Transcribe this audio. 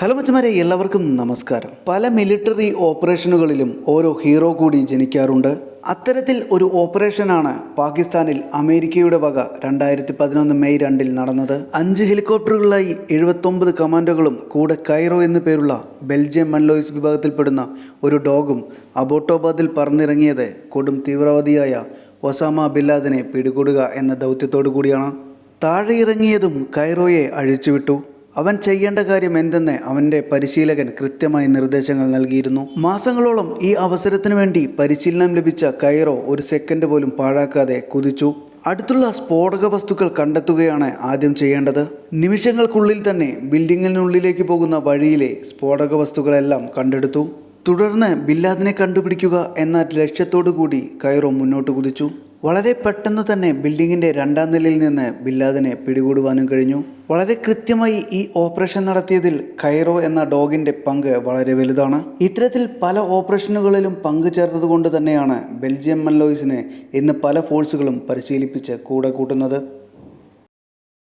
Hello മച്ചമാരെ എല്ലാവർക്കും നമസ്കാരം. പല മിലിറ്ററി ഓപ്പറേഷനുകളിലും ഓരോ ഹീറോ കൂടി ജനിക്കാറുണ്ട്. അത്തരത്തിൽ ഒരു ഓപ്പറേഷനാണ് പാകിസ്ഥാനിൽ അമേരിക്കയുടെ വക രണ്ടായിരത്തി പതിനൊന്ന് മെയ് രണ്ടിൽ നടന്നത്. അഞ്ച് ഹെലികോപ്റ്ററുകളിലായി എഴുപത്തൊമ്പത് കമാൻഡോകളും കൂടെ കൈറോ എന്നു പേരുള്ള ബെൽജിയം മൺലോയിസ് വിഭാഗത്തിൽപ്പെടുന്ന ഒരു ഡോഗും അബോട്ടോബാദിൽ പറന്നിറങ്ങിയത് കൊടും തീവ്രവാദിയായ ഒസാമ ബില്ലാദിനെ പിടികൂടുക എന്ന ദൗത്യത്തോടു കൂടിയാണ് താഴെ ഇറങ്ങിയതും കൈറോയെ അഴിച്ചുവിട്ടു. അവൻ ചെയ്യേണ്ട കാര്യം എന്തെന്ന് അവന്റെ പരിശീലകൻ കൃത്യമായി നിർദ്ദേശങ്ങൾ നൽകിയിരുന്നു. മാസങ്ങളോളം ഈ അവസരത്തിനു വേണ്ടി പരിശീലനം ലഭിച്ച കൈറോ ഒരു സെക്കൻഡ് പോലും പാഴാക്കാതെ കുതിച്ചു. അടുത്തുള്ള സ്ഫോടക വസ്തുക്കൾ കണ്ടെത്തുകയാണ് ആദ്യം ചെയ്യേണ്ടത്. നിമിഷങ്ങൾക്കുള്ളിൽ തന്നെ ബിൽഡിങ്ങിനുള്ളിലേക്ക് പോകുന്ന വഴിയിലെ സ്ഫോടക വസ്തുക്കളെല്ലാം കണ്ടെടുത്തു. തുടർന്ന് ബില്ലാദിനെ കണ്ടുപിടിക്കുക എന്ന ലക്ഷ്യത്തോടു കൂടി കൈറോ മുന്നോട്ട് കുതിച്ചു. വളരെ പെട്ടെന്ന് തന്നെ ബിൽഡിങ്ങിന്റെ രണ്ടാം നിലയിൽ നിന്ന് ബില്ലാദിനെ പിടികൂടുവാനും കഴിഞ്ഞു. വളരെ കൃത്യമായി ഈ ഓപ്പറേഷൻ നടത്തിയതിൽ കൈറോ എന്ന ഡോഗിന്റെ പങ്ക് വളരെ വലുതാണ്. ഇത്തരത്തിൽ പല ഓപ്പറേഷനുകളിലും പങ്കു ചേർത്തതുകൊണ്ട് തന്നെയാണ് ബെൽജിയം മല്ലോയ്സിനെ ഇന്ന് പല ഫോഴ്സുകളും പരിശീലിപ്പിച്ച് കൂടെ കൂട്ടുന്നത്.